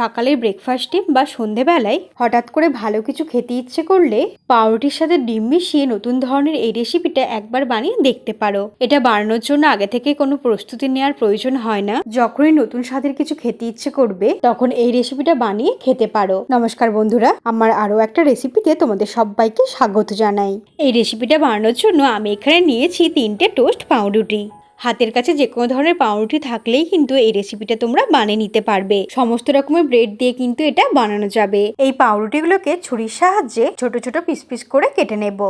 সকালের ব্রেকফাস্টে বা সন্ধেবেলায় হঠাৎ করে ভালো কিছু খেতে ইচ্ছে করলে পাউরুটির সাথে ডিম মিশিয়ে নতুন ধরনের এই রেসিপিটা একবার বানিয়ে দেখতে পারো। এটা বানানোর জন্য আগে থেকে কোনো প্রস্তুতি নেওয়ার প্রয়োজন হয় না। যখনই নতুন স্বাদের কিছু খেতে ইচ্ছে করবে, তখন এই রেসিপিটা বানিয়ে খেতে পারো। নমস্কার বন্ধুরা, আমার আরও একটা রেসিপিতে তোমাদের সবাইকে স্বাগত জানাই। এই রেসিপিটা বানানোর জন্য আমি এখানে নিয়েছি তিনটে টোস্ট পাউরুটি। হাতের কাছে যে কোনো ধরনের পাউরুটি থাকলেই কিন্তু এই রেসিপিটা তোমরা বানিয়ে নিতে পারবে। সমস্ত রকমের ব্রেড দিয়ে কিন্তু এটা বানানো যাবে। এই পাউরুটিগুলোকে ছুরির সাহায্যে ছোট ছোট পিস পিস করে কেটে নেব।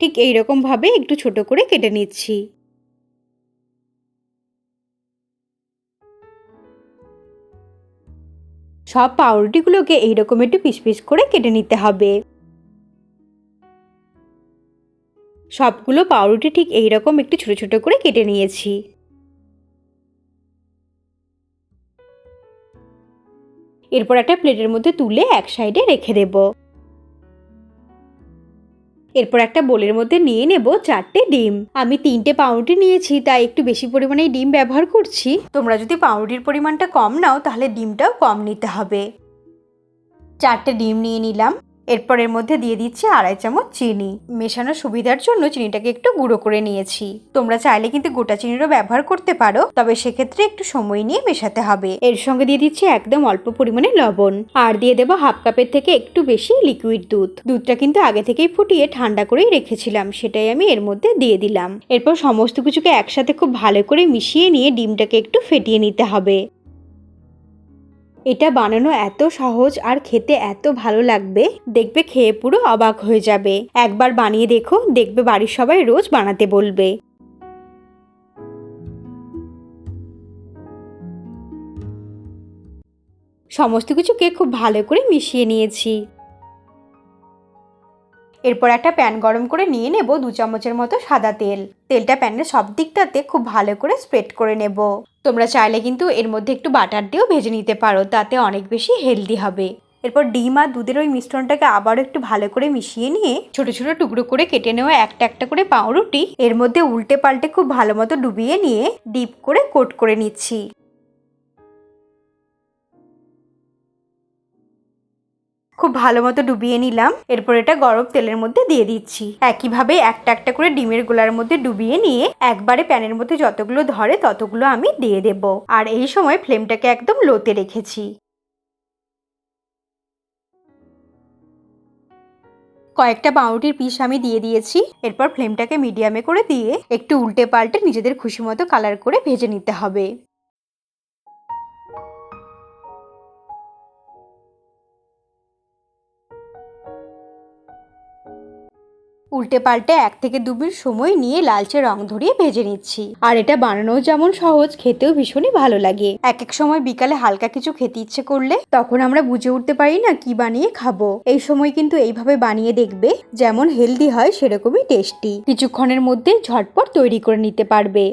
ঠিক এইরকম ভাবে একটু ছোট করে কেটে নিচ্ছি। সব পাউরুটিগুলোকে এইরকম একটু পিস পিস করে কেটে নিতে হবে। সবগুলো পাউরুটি ঠিক এইরকম একটু ছোট ছোট করে কেটে নিয়েছি। এরপর একটা প্লেটের মধ্যে তুলে এক সাইডে রেখে দেব। এরপর একটা বোলের মধ্যে নিয়ে নেব চারটে ডিম। আমি তিনটে পাউরুটি নিয়েছি, তাই একটু বেশি পরিমাণে ডিম ব্যবহার করছি। তোমরা যদি পাউরুটির পরিমাণটা কম নাও, তাহলে ডিমটাও কম নিতে হবে। চারটে ডিম নিয়ে নিলাম। এরপর এর মধ্যে দিয়ে দিচ্ছি আড়াই চামচ চিনি। মেশানোর সুবিধার জন্য চিনিটাকে একটু গুঁড়ো করে নিয়েছি। তোমরা চাইলে কিন্তু গোটা চিনিরও ব্যবহার করতে পারো, তবে সেক্ষেত্রে একটু সময় নিয়ে মেশাতে হবে। এর সঙ্গে দিয়ে দিচ্ছি একদম অল্প পরিমাণে লবণ। আর দিয়ে দেবো হাফ কাপের থেকে একটু বেশি লিকুইড দুধ। দুধটা কিন্তু আগে থেকেই ফুটিয়ে ঠান্ডা করেই রেখেছিলাম, সেটাই আমি এর মধ্যে দিয়ে দিলাম। এরপর সমস্ত কিছুকে একসাথে খুব ভালো করে মিশিয়ে নিয়ে ডিমটাকে একটু ফেটিয়ে নিতে হবে। এটা বানানো এত সহজ আর খেতে এত ভালো লাগবে, দেখবে খেয়ে পুরো অবাক হয়ে যাবে। একবার বানিয়ে দেখো, দেখবে বাড়ির সবাই রোজ বানাতে বলবে। সমস্ত কিছুকে খুব ভালো করে মিশিয়ে নিয়েছি। এরপর একটা প্যান গরম করে নিয়ে নেব দু চামচের মতো সাদা তেল। তেলটা প্যানের সব দিকটাতে খুব ভালো করে স্প্রেড করে নেব। তোমরা চাইলে কিন্তু এর মধ্যে একটু বাটার দিয়েও ভেজে নিতে পারো, তাতে অনেক বেশি হেলদি হবে। এরপর ডিম আর দুধের ওই মিশ্রণটাকে আবারও একটু ভালো করে মিশিয়ে নিয়ে ছোট ছোট টুকরো করে কেটে নেওয়া একটা একটা করে পাউরুটি, এর মধ্যে উল্টে পাল্টে খুব ভালো মতো ডুবিয়ে নিয়ে ডিপ করে কোট করে নিচ্ছি। খুব ভালো মতো ডুবিয়ে নিলাম। এরপর এটা গরম তেলের মধ্যে দিয়ে দিচ্ছি। একইভাবে একটা একটা করে ডিমের গোলার মধ্যে ডুবিয়ে নিয়ে একবারে প্যানের মধ্যে যতগুলো ধরে ততগুলো আমি দিয়ে দেব। আর এই সময় ফ্লেমটাকে একদম লোতে রেখেছি। কয়েকটা পাউরুটির পিস আমি দিয়ে দিয়েছি। এরপর ফ্লেমটাকে মিডিয়ামে করে দিয়ে একটু উল্টে পাল্টে নিজেদের খুশি মতো কালার করে ভেজে নিতে হবে। উল্টে পাল্টে এক থেকে দু মিনিট সময় নিয়ে লালচে রং ধরিয়ে ভেজে নিচ্ছি। আর এটা বানানোও যেমন সহজ, খেতেও ভীষণই ভালো লাগে। এক এক সময় বিকালে হালকা কিছু খেতে ইচ্ছে করলে তখন আমরা বুঝে উঠতে পারি না কি বানিয়ে খাব। এই সময় কিন্তু এইভাবে বানিয়ে দেখবে, যেমন হেলদি হয় সেরকমই টেস্টি। কিছুক্ষণের মধ্যে ঝটপট তৈরি করে নিতে পারবে।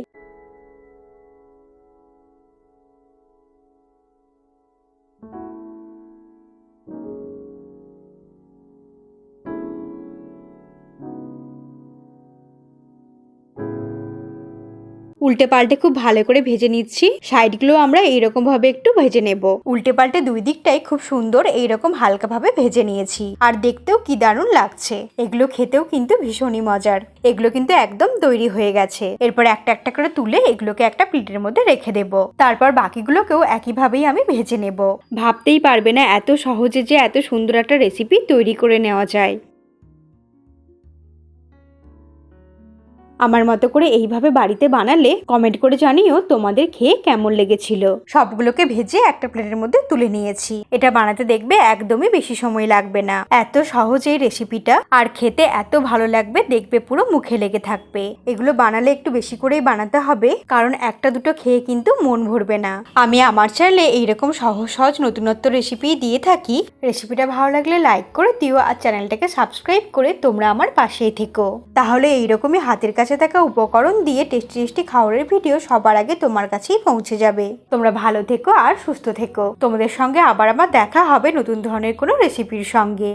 উল্টে পাল্টে খুব ভালো করে ভেজে নিচ্ছি। সাইডগুলো আমরা এইরকম ভাবে একটু ভেজে নেব। উল্টে পাল্টে দুই দিকটাই খুব সুন্দর এইরকম হালকা ভাবে ভেজে নিয়েছি। আর দেখতেও কি দারুণ লাগছে। এগুলো খেতেও কিন্তু ভীষণই মজার। এগুলো কিন্তু একদম তৈরি হয়ে গেছে। এরপর একটা একটা করে তুলে এগুলোকে একটা প্লেটের মধ্যে রেখে দেব। তারপর বাকিগুলোকেও একইভাবেই আমি ভেজে নেব। ভাবতেই পারবে না এত সহজে যে এত সুন্দর একটা রেসিপি তৈরি করে নেওয়া যায়। আমার মতো করে এইভাবে বাড়িতে বানালে কমেন্ট করে জানিও তোমাদের খেয়ে কেমন লেগেছিল। সবগুলোকে ভেজে একটা প্লেটের মধ্যে তুলে নিয়েছি। এটা বানাতে দেখবে একদমই বেশি সময় লাগবে না। এত সহজ এই রেসিপিটা আর খেতে এত ভালো লাগবে, দেখবে পুরো মুখে লেগে থাকবে। এগুলো বানালে একটু বেশি করেই বানাতে হবে, কারণ একটা দুটো খেয়ে কিন্তু মন ভরবে না। আমি আমার চ্যানেলে এইরকম সহজ সহজ নতুনত্ব রেসিপি দিয়ে থাকি। রেসিপিটা ভালো লাগলে লাইক করে দিও আর চ্যানেলটাকে সাবস্ক্রাইব করে তোমরা আমার পাশেই থেকো। তাহলে এইরকমই হাতের কাছে থাকা উপকরণ দিয়ে টেস্টি টেস্টি খাওয়ারের ভিডিও সবার আগে তোমার কাছেই পৌঁছে যাবে। তোমরা ভালো থেকো আর সুস্থ থেকো। তোমাদের সঙ্গে আবার আমার দেখা হবে নতুন ধরনের কোনো রেসিপির সঙ্গে।